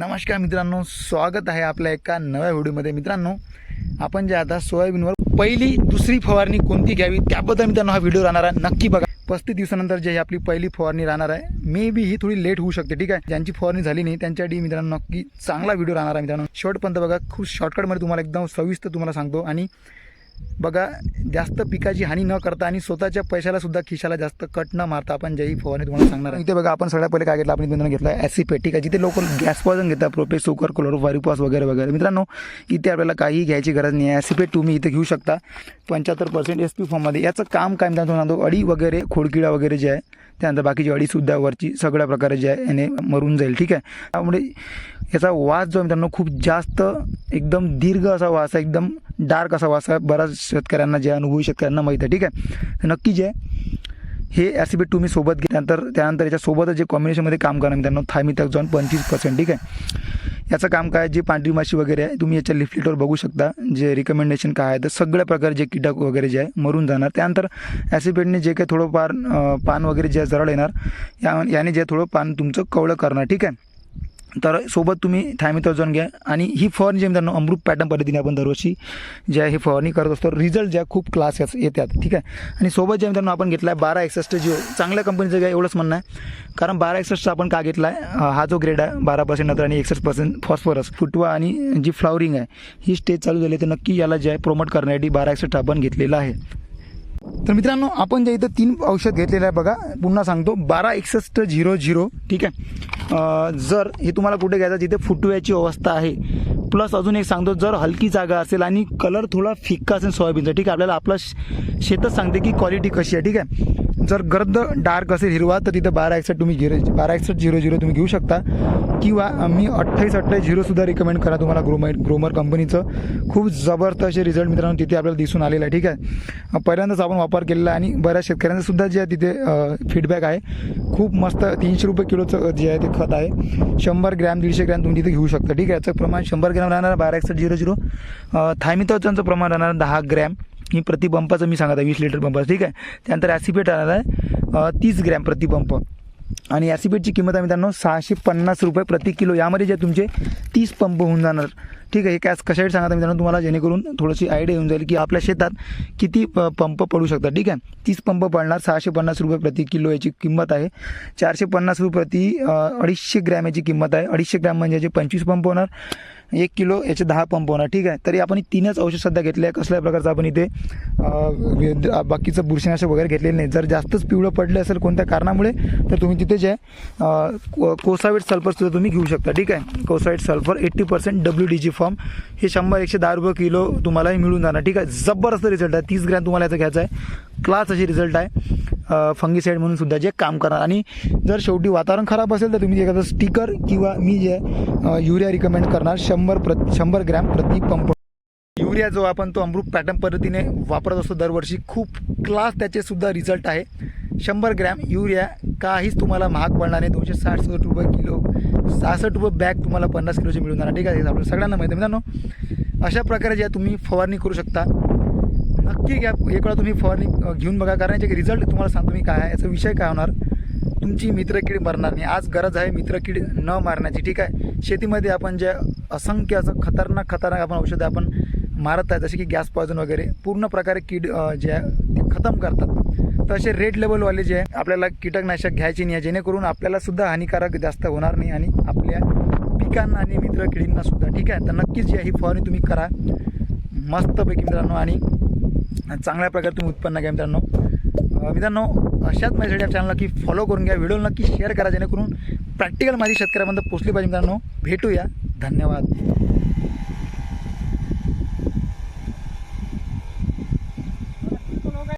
नमस्कार मित्रांनो स्वागत आहे आपल्या एका नव्या व्हिडिओमध्ये. मित्रांनो आपण जे आता सोयाबीनवर पहिली दुसरी फवारणी कोणती घ्यावी त्याबद्दल मित्रांनो हा व्हिडिओ राहणार आहे. नक्की बघा. पस्तीस दिवसानंतर जे आपली पहिली फवारणी राहणार आहे मे बी ही थोडी लेट होऊ शकते ठीक आहे? ज्यांची फवारणी झाली नाही त्यांच्यासाठी मित्रांनो नक्की चांगला व्हिडिओ राहणार आहे मित्रांनो. शॉर्टपर्यंत बघा खूप शॉर्टकटमध्ये तुम्हाला एकदम सविस्तर तुम्हाला सांगतो. आणि बघा जास्त पिकाची हानी न करता आणि स्वतःच्या पैशाला सुद्धा खिशाला जास्त कट न मारता आपण ज्याही फवारणी तुम्हाला सांगणार इथे बघा आपण सगळ्यात पहिले काय घेतलं? आपण मित्रांनो घेतलं ॲसिपेट ठीक आहे जिथे लोक गॅस पॉझन घेतात प्रोपे सुकर क्लोरोफारिपॉस वगैरे वगैरे. मित्रांनो इथे आपल्याला काही घ्यायची गरज नाही आहे. ॲसिपेट तुम्ही इथे घेऊ शकता. पंच्याहत्तर पर्सेंट एस पी फॉर्ममध्ये याचं काम काय मित्रांनो सांगतो? अडी वगैरे खोडकिडा वगैरे जे आहे त्यानंतर बाकीची अडीसुद्धा वरची सगळ्या प्रकारे जे आहे याने मरून जाईल. ठीक आहे? त्यामुळे याचा वास जो मित्रांनो खूप जास्त एकदम दीर्घ असा वास आहे. एकदम डार्क असावा असा बऱ्याच शेतकऱ्यांना जे अनुभवी शेतकऱ्यांना माहीत आहे ठीक आहे? तर नक्की जे आहे हे टू तुम्ही सोबत घे. त्यानंतर त्यानंतर याच्यासोबतच जे कॉम्बिनेशनमध्ये काम करा मित्रांनो थायमिथक जाऊन पंचवीस पर्सेंट ठीक आहे? याचं काम काय जे पांढरी माशी वगैरे आहे तुम्ही याच्या लिफलेटवर बघू शकता. जे रिकमेंडेशन काय आहे तर सगळ्या प्रकारे जे कीटक वगैरे जे आहे मरून जाणार. त्यानंतर ॲसिपेटने जे काही थोडंफार पान वगैरे जे जरळ येणार या याने जे थोडं पान तुमचं कवळं करणार ठीक आहे? तर सोबत तुम्ही थायमिथॉझॉन घ्या. आणि ही फवारणी जे मित्रांनो अमृत पॅटर्न पद्धतीने आपण दरवर्षी जे आहे हे फवारणी करत असतो रिझल्ट ज्या खूप क्लास येतात ठीक आहे? आणि सोबत जे मित्रांनो आपण घेतला आहे बारा एकसष्ट जिओ. चांगल्या कंपनीचं काय एवढंच म्हणणं आहे. कारण बारा एक्सस्ट आपण का घेतला आहे हा जो ग्रेड आहे बारा पर्सेंट नंतर आणि एकसष्ट पर्सेंट फॉस्फरस फुटवा आणि जी फ्लावरिंग आहे ही स्टेज चालू झाली तर नक्की याला जे आहे प्रोमोट करण्यासाठी बारा एकसष्ट आपण घेतलेला आहे. तर मित्रांनो आपण ज्या इथं तीन औषध घेतलेलं आहे बघा पुन्हा सांगतो बारा एकसष्ट झिरो झिरो ठीक आहे? जर हे तुम्हाला कुठे घ्यायचं जिथे फुटव्याची अवस्था आहे प्लस अजून एक सांगतो जर हलकी जागा असेल आणि कलर थोडा फिक्का असेल सोयाबीनचा ठीक आहे? आपल्याला आपलं श- शेतच सांगते की क्वालिटी कशी आहे ठीक आहे? जर गर्द डार्क असेल हिरवा तर तिथं बारा एकसष्ट तुम्ही झिरो बारा एकसष्ट झिरो झिरो तुम्ही घेऊ शकता. किंवा मी अठ्ठावीस अठ्ठावीस झिरोसुद्धा रिकमेंड करा तुम्हाला ग्रोमर ग्रोमर कंपनीचं खूप जबरदस्त असे रिझल्ट मित्रांनो तिथे आपल्याला दिसून आलेलं आहे ठीक आहे? पहिल्यांदाच आपण वापर केलेला आहे आणि बऱ्याच शेतकऱ्यांचा सुद्धा जे आहे तिथे फीडबॅक आहे. खूप मस्त तीनशे रुपये किलोचं जे आहे ते खत आहे. शंभर ग्रॅम दीडशे ग्रॅम तुम्ही तिथे घेऊ शकता ठीक आहे? याचं प्रमाण शंभर ग्रॅम राहणार बारा एकसष्ट झिरो झिरो. थायमिथॉचनचं प्रमाण राहणार दहा ग्रॅम. ही प्रतिपंपाचं मी सांगत आहे वीस लिटर पंपाचं ठीक आहे? त्यानंतर ॲसिपेट राहणार आहे तीस ग्रॅम प्रतिपंप आणि ॲसिपेटची किंमत आहे मित्रांनो सहाशे पन्नास रुपये प्रति किलो. यामध्ये जे तुमचे तीस पंप होऊन जाणार. ठीक आहे हे कॅस कशासाठी सांगा मित्रांनो तुम्हाला जेणेकरून थोडीशी आयडिया येऊन जाईल की आपल्या शेतात किती पंप पडू शकतात ठीक आहे? तीस पंप पडणार सहाशे पन्नास रुपये प्रति किलो याची किंमत आहे. चारशे पन्नास रुपये प्रति अडीचशे ग्रॅम याची किंमत आहे. अडीचशे ग्रॅम म्हणजे याचे पंचवीस पंप होणार एक किलो याचे दहा पंप होणार ठीक आहे? तरी आपण तीनच औषध सध्या घेतले आहे कसल्या प्रकारचं आपण इथे बाकीचं बुरशीनाशक वगैरे घेतलेलं नाही. जर जास्तच पिवळं पडलं असेल कोणत्या कारणामुळे तर तुम्ही तिथे जे आहे, को- कोसावेट सल्फर सुद्धा तुम्ही घेऊ शकता ठीक आहे? Cosavet sulphur eighty percent W D G form हे शंभर एकशे दहा रुपये किलो तुम्हालाही मिळून जाणार. ठीक आहे? जबरदस्त रिझल्ट आहे. तीस ग्रॅम तुम्हाला याचा घ्यायचा आहे. क्लास अशी रिझल्ट आहे. फंगीसाईड म्हणून सुद्धा जे काम करणार. आणि जर शेवटी वातावरण खराब असेल तर तुम्ही एखादं स्टिकर किंवा मी जे युरिया रिकमेंड करणार. शंभर प्र शंभर ग्रॅम प्रति पंप युरिया जो आपण तो अमृत पॅटर्न पद्धतीने वापरत असतो दरवर्षी खूप क्लास त्याचे सुद्धा रिझल्ट आहे. शंभर ग्रॅम युरिया काहीच तुम्हाला महाग पडणार नाही. दोनशे साठ रुपये किलो. सहासष्ट रुपये बॅग तुम्हाला पन्नास किलोची मिळून जाणार. ठीक आहे आपल्याला आपल्या सगळ्यांना माहिती आहे. मित्रांनो अशा प्रकारे ज्या तुम्ही फवारणी करू शकता नक्की घ्या. एक वेळा तुम्ही फवारणी घेऊन बघा. कारण याचे रिझल्ट तुम्हाला सांगतो मी काय आहे. याचा विषय काय होणार? तुमची मित्रकीड मरणार नाही. आज गरज आहे मित्रकीड न मारण्याची. ठीक आहे? शेतीमध्ये आपण जे असंख्य असं खतरनाक खतरनाक आपण औषधं आपण मारत आहे जसे की गॅस पॉयझन वगैरे पूर्ण प्रकारे कीड जे आहे ते खतम करतात. तर असे रेड लेवलवाले जे आहे आपल्याला कीटकनाशक घ्यायचे नाही आहे. जेणेकरून आपल्याला सुद्धा हानिकारक जास्त होणार नाही आणि आपल्या पिकांना आणि मित्र किडींना सुद्धा ठीक आहे? तर नक्कीच जी आहे ही फवारणी तुम्ही करा. मस्तपैकी मित्रांनो आणि चांगल्या प्रकारे तुम्ही उत्पन्न घ्या मित्रांनो. मित्रांनो अशाच माझ्यासाठी या चॅनलला की फॉलो करून घ्या. व्हिडिओ नक्की शेअर करा जेणेकरून प्रॅक्टिकल माझी शेतकऱ्यापर्यंत पोचली पाहिजे मित्रांनो. भेटूया. धन्यवाद.